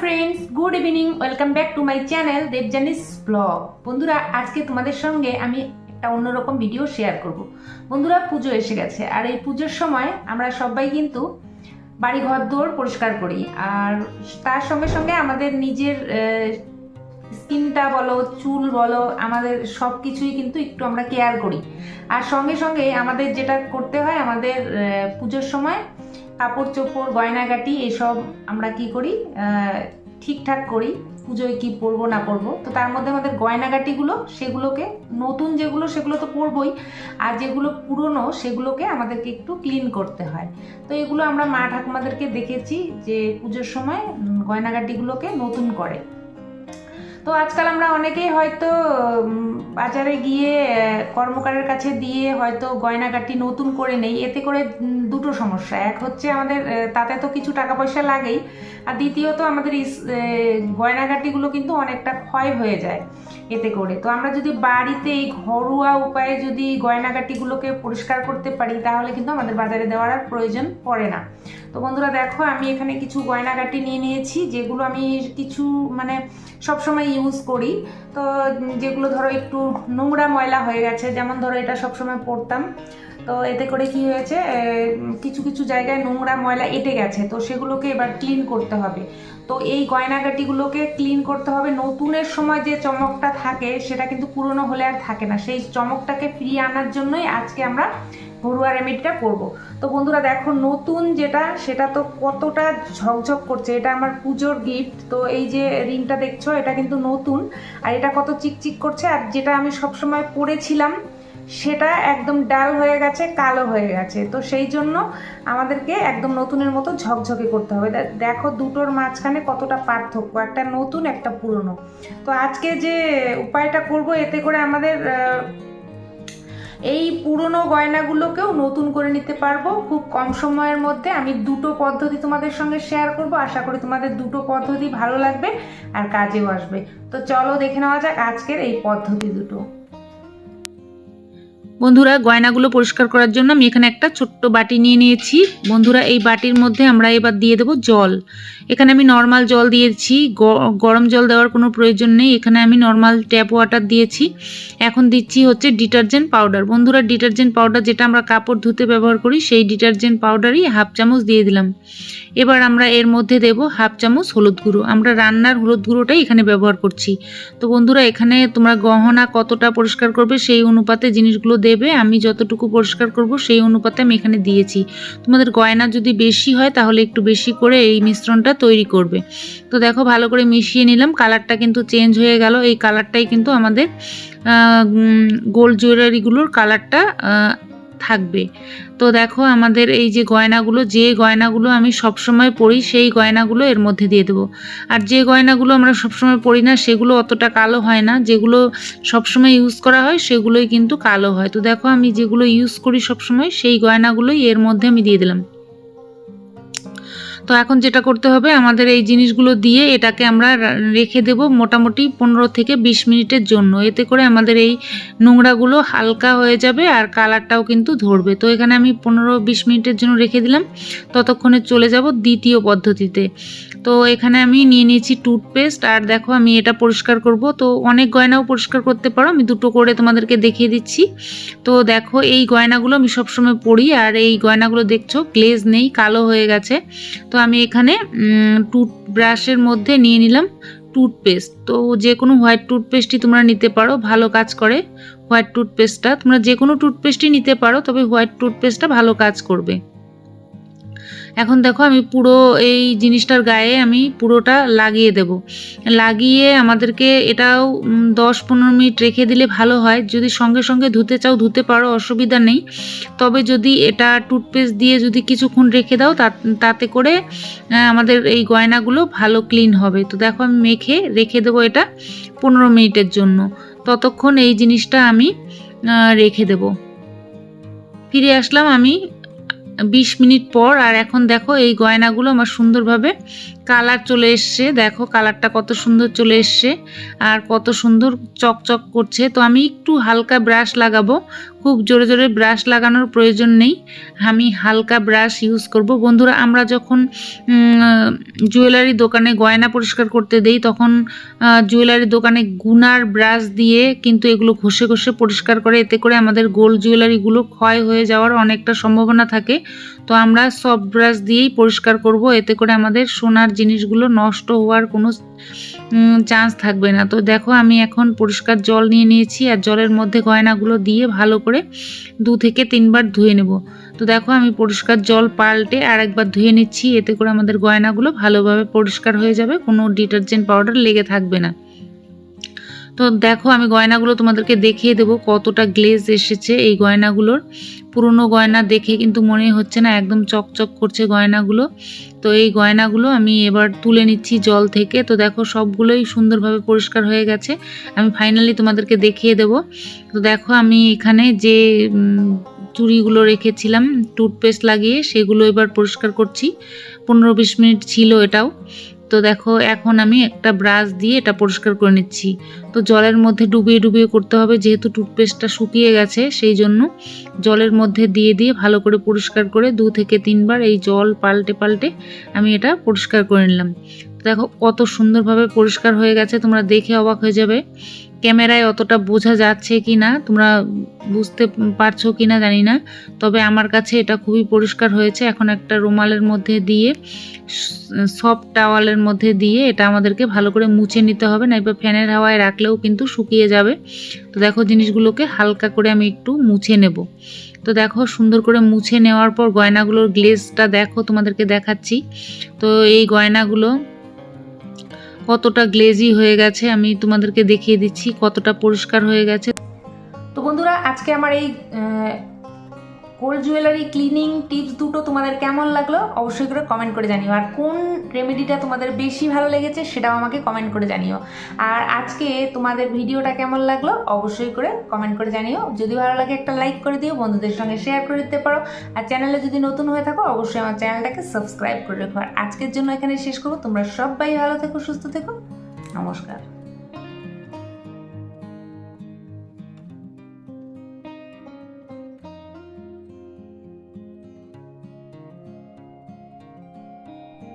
Friends good evening welcome back to my channel Debjani's blog বন্ধুরা, আজকে তোমাদের সঙ্গে আমি একটা অন্যরকম ভিডিও শেয়ার করব। বন্ধুরা, পুজো এসে গেছে, আর এই পুজোর সময় আমরা সবাই কিন্তু বাড়ি ঘর দৌড় পরিষ্কার করি, আর তার সঙ্গে সঙ্গে আমাদের নিজের স্কিনটা বলো, চুল বলো, আমাদের সব কিছুই কিন্তু একটু আমরা কেয়ার করি। আর সঙ্গে সঙ্গে আমাদের যেটা করতে হয়, আমাদের পুজোর সময় কাপড় চোপড় গয়নাগাটি, এসব আমরা কি করি? ঠিকঠাক করি। পুজোয় কি পরবো, না পরবো? তো তার মধ্যে আমাদের গয়নাগাটিগুলো, সেগুলোকে, নতুন যেগুলো, সেগুলো তো পরবই। আর যেগুলো পুরনো, সেগুলোকে আমাদেরকে একটু ক্লিন করতে হয়। তো এগুলো আমরা মা ঠাকুমাদেরকে দেখেছি যে পুজোর সময় গয়নাগাটিগুলোকে নতুন করে। তো আজকাল আমরা অনেকেই হয়তো বাজারে গিয়ে কর্মকারের কাছে দিয়ে হয়তো গয়নাগাটি নতুন করে নেই। এতে করে দুটো সমস্যা। এক হচ্ছে আমাদের তাতে তো কিছু টাকা পয়সা লাগেই। আর দ্বিতীয়ত আমাদের গয়নাগাটিগুলো কিন্তু অনেকটা ক্ষয় হয়ে যায়। এতে করে। তো আমরা যদি বাড়িতে এই ঘরোয়া উপায়ে যদি গয়নাগাটিগুলোকে পরিষ্কার করতে পারি, তাহলে কিন্তু আমাদের বাজারে দেওয়ার আর প্রয়োজন পড়ে না। তো বন্ধুরা দেখো, আমি এখানে কিছু গয়নাগাটি নিয়ে নিয়েছি, যেগুলো আমি কিছু মানে সবসময় ইউজ করি। তো যেগুলো ধরো একটু নোংরা ময়লা হয়ে গেছে, যেমন ধরো এটা সবসময় পরতাম। তো এতে করে কি হয়েছে কিছু কিছু জায়গায় নোংরা ময়লা এঁটে গেছে, তো সেগুলোকে এবার ক্লিন করতে হবে। তো এই গয়নাগাটিগুলোকে ক্লিন করতে হবে। নতুনের সময় যে চমকটা থাকে, সেটা কিন্তু পুরনো হলে আর থাকে না। সেই চমকটাকে ফিরিয়ে আনার জন্যই আজকে আমরা ঘরোয়া রেমেডিটা করব। তো বন্ধুরা, দেখো নতুন যেটা, সেটা তো কতটা ঝকঝক করছে। এটা আমার পুজোর গিফট তো এই যে রিংটা দেখছ, এটা কিন্তু নতুন। আর এটা কত চিকচিক করছে, আর যেটা আমি সবসময় পরেছিলাম সেটা একদম ডাল হয়ে গেছে, কালো হয়ে গেছে। তো সেই জন্য আমাদেরকে একদম নতুনের মতো ঝকঝকে করতে হবে। দেখো দুটোর মাঝখানে কতটা পার্থক্য, একটা নতুন, একটা পুরনো। তো আজকে যে উপায়টা করব, এতে করে আমাদের এই পুরনো গয়নাগুলোকেও নতুন করে নিতে পারব। খুব কম সময়ের মধ্যে আমি দুটো পদ্ধতি তোমাদের সঙ্গে শেয়ার করব। আশা করি তোমাদের দুটো পদ্ধতি ভালো লাগবে আর কাজেও আসবে। তো চলো দেখে নেওয়া যাক আজকের এই পদ্ধতি দুটো। বন্ধুরা, গয়নাগুলো পরিষ্কার করার জন্য আমি এখানে একটা ছোট্ট বাটি নিয়ে নিয়েছি। বন্ধুরা, এই বাটির মধ্যে আমরা এবার দিয়ে দেবো জল। এখানে আমি নর্মাল জল দিয়েছি গরম জল দেওয়ার কোনো প্রয়োজন নেই। এখানে আমি নর্মাল ট্যাপ ওয়াটার দিয়েছি। এখন দিচ্ছি হচ্ছে ডিটারজেন্ট পাউডার। বন্ধুরা, ডিটারজেন্ট পাউডার যেটা আমরা কাপড় ধুতে ব্যবহার করি, সেই ডিটারজেন্ট পাউডারই হাফ চামচ দিয়ে দিলাম। এবার আমরা এর মধ্যে দেব হাফ চামচ হলুদ গুঁড়ো। আমরা রান্নার হলুদ গুঁড়োটাই এখানে ব্যবহার করছি। তো বন্ধুরা, এখানে তোমরা গহনা কতটা পরিষ্কার করবে সেই অনুপাতে জিনিসগুলো দেবে, আমি যতটুকু পরিষ্কার করব সেই অনুপাতে আমি এখানে দিয়েছি। তোমাদের গয়না যদি বেশি হয় তাহলে একটু বেশি করে এই মিশ্রণটা তৈরি করবে। তো দেখো ভালো করে মিশিয়ে নিলাম, কালারটা কিন্তু চেঞ্জ হয়ে গেল। এই কালারটাই কিন্তু আমাদের গোল্ড জুয়েলারিগুলোর কালারটা থাকবে। তো দেখো আমাদের এই যে গয়নাগুলো যে গয়নাগুলো আমি সবসময় পরি, সেই গয়নাগুলো এর মধ্যে দিয়ে দেবো। আর যে গয়নাগুলো আমরা সবসময় পরি না, সেগুলো অতটা কালো হয় না। যেগুলো সবসময় ইউজ করা হয়, সেগুলোই কিন্তু কালো হয়। তো দেখো আমি যেগুলো ইউজ করি সবসময়, সেই গয়নাগুলোই এর মধ্যে আমি দিয়ে দিলাম। তো এখন যেটা করতে হবে, আমাদের এই জিনিসগুলো দিয়ে এটাকে আমরা রেখে দেব মোটামুটি পনেরো থেকে বিশ মিনিটের জন্য। এতে করে আমাদের এই নোংরাগুলো হালকা হয়ে যাবে আর কালারটাও কিন্তু ধরবে। তো এখানে আমি পনেরো বিশ মিনিটের জন্য রেখে দিলাম। ততক্ষণে চলে যাব দ্বিতীয় পদ্ধতিতে। তো এখানে আমি নিয়ে নিয়েছি টুথপেস্ট, আর দেখো আমি এটা পরিষ্কার করব। তো অনেক গয়নাও পরিষ্কার করতে পারো, আমি দুটো করে তোমাদেরকে দেখিয়ে দিচ্ছি। তো দেখো এই গয়নাগুলো আমি সবসময় পরি, আর এই গয়নাগুলো দেখছ, গ্লেজ নেই, কালো হয়ে গেছে। তো আমি এখানে টুথব্রাশের মধ্যে নিয়ে নিলাম টুথপেস্ট। তো যে কোনো হোয়াইট টুথপেস্টই তোমরা নিতে পারো, ভালো কাজ করে হোয়াইট টুথপেস্টটা। তোমরা যে কোনো টুথপেস্টই নিতে পারো, তবে হোয়াইট টুথপেস্টটা ভালো কাজ করবে। এখন দেখো আমি পুরো এই জিনিসটার গায়ে আমি পুরোটা লাগিয়ে দেব। লাগিয়ে আমাদেরকে এটাও দশ পনেরো মিনিট রেখে দিলে ভালো হয়। যদি সঙ্গে সঙ্গে ধুতে চাও, ধুতে পারো, অসুবিধা নেই। তবে যদি এটা টুথপেস্ট দিয়ে যদি কিছুক্ষণ রেখে দাও, তাতে করে আমাদের এই গয়নাগুলো ভালো ক্লিন হবে। তো দেখো আমি মেখে রেখে দেবো এটা পনেরো মিনিটের জন্য। ততক্ষণ এই জিনিসটা আমি রেখে দেব। ফিরে আসলাম আমি বিশ মিনিট পর, আর এখন দেখো এই গয়নাগুলো আমার সুন্দরভাবে কালার চলে এসছে। দেখো কালারটা কত সুন্দর চলে এসছে আর কত সুন্দর চকচক করছে। তো আমি একটু হালকা ব্রাশ লাগাবো। খুব জোরে জোরে ব্রাশ লাগানোর প্রয়োজন নেই। আমি হালকা ব্রাশ ইউজ করব। বন্ধুরা, আমরা যখন জুয়েলারি দোকানে গয়না পরিষ্কার করতে দেই, তখন জুয়েলারি দোকানে গুনার ব্রাশ দিয়ে কিন্তু এগুলো ঘষে ঘষে পরিষ্কার করে। এতে করে আমাদের গোল্ড জুয়েলারিগুলো ক্ষয় হয়ে যাওয়ার অনেকটা সম্ভাবনা থাকে। তো আমরা সফট ব্রাশ দিয়েই পরিষ্কার করব। এতে করে আমাদের সোনার জিনিসগুলো নষ্ট হওয়ার কোনো চান্স থাকবে না। তো দেখো, আমি এখন পরিষ্কার জল নিয়ে নিয়েছি আর জলের মধ্যে গয়নাগুলো দিয়ে ভালো করে দু থেকে তিনবার ধুয়ে নেব। তো দেখো, আমি পরিষ্কার জল পাল্টে আর একবার ধুয়ে নিচ্ছি। এতে করে আমাদের গয়নাগুলো ভালোভাবে পরিষ্কার হয়ে যাবে। কোনো ডিটারজেন্ট পাউডার লেগে থাকবে না। তো দেখো আমি গয়নাগুলো তোমাদেরকে দেখিয়ে দেবো কতটা গ্লেজ এসেছে এই গয়নাগুলোর। পুরনো গয়না দেখে কিন্তু মনে হচ্ছে না, একদম চকচক করছে গয়নাগুলো। তো এই গয়নাগুলো আমি এবার তুলে নিচ্ছি জল থেকে। তো দেখো সবগুলোই সুন্দরভাবে পরিষ্কার হয়ে গেছে। আমি ফাইনালি তোমাদেরকে দেখিয়ে দেব। তো দেখো আমি এখানে যে চুড়িগুলো রেখেছিলাম টুথপেস্ট লাগিয়ে সেগুলো এবার পরিষ্কার করছি। পনেরো বিশ মিনিট ছিল এটাও। তো দেখো, এখন আমি একটা ব্রাশ দিয়ে এটা পরিষ্কার করে নিচ্ছি। তো জলের মধ্যে ডুবিয়ে ডুবিয়ে করতে হবে, যেহেতু টুথপেস্টটা শুকিয়ে গেছে, সেই জন্য জলের মধ্যে দিয়ে দিয়ে ভালো করে পরিষ্কার করে দু থেকে তিনবার এই জল পাল্টে পাল্টে আমি এটা পরিষ্কার করে নিলাম। দেখো, কত সুন্দরভাবে পরিষ্কার হয়ে গেছে, তোমরা দেখে অবাক হয়ে যাবে। ক্যামেরায় অতটা বোঝা যাচ্ছে কি না তোমরা বুঝতে পারছ কি না জানি না, তবে আমার কাছে এটা খুবই পরিষ্কার হয়েছে। এখন একটা রুমালের মধ্যে দিয়ে, সফট টাওয়ালের মধ্যে দিয়ে এটা আমাদেরকে ভালো করে মুছে নিতে হবে না এবার ফ্যানের হাওয়ায় রাখলেও কিন্তু শুকিয়ে যাবে। তো দেখো জিনিসগুলোকে হালকা করে আমি একটু মুছে নেব। তো দেখো সুন্দর করে মুছে নেওয়ার পর গয়নাগুলোর গ্লেজটা দেখো তোমাদেরকে দেখাচ্ছি। তো এই গয়নাগুলো কতটা গ্লেজি হয়ে গেছে, আমি তোমাদেরকে দেখিয়ে দিচ্ছি কতটা পরিষ্কার হয়ে গেছে। তো বন্ধুরা, আজকে আমার এই গোল্ড জুয়েলারি, ক্লিনিং টিপস দুটো তোমাদের কেমন লাগল অবশ্যই করে কমেন্ট করে জানিও। আর কোন রেমেডিটা তোমাদের বেশি ভালো লেগেছে সেটাও আমাকে কমেন্ট করে জানিও। আর আজকে তোমাদের ভিডিওটা কেমন লাগল অবশ্যই করে কমেন্ট করে জানিও। যদি ভালো লাগে একটা লাইক করে দিও, বন্ধুদের সঙ্গে শেয়ার করে দিতে পারো। আর চ্যানেলে যদি নতুন হয়ে থাকো, অবশ্যই আমার চ্যানেলটাকে সাবস্ক্রাইব করে রেখো। আর আজকের জন্য এখানে শেষ করব। তোমরা সবাই ভালো থেকো, সুস্থ থেকো। নমস্কার।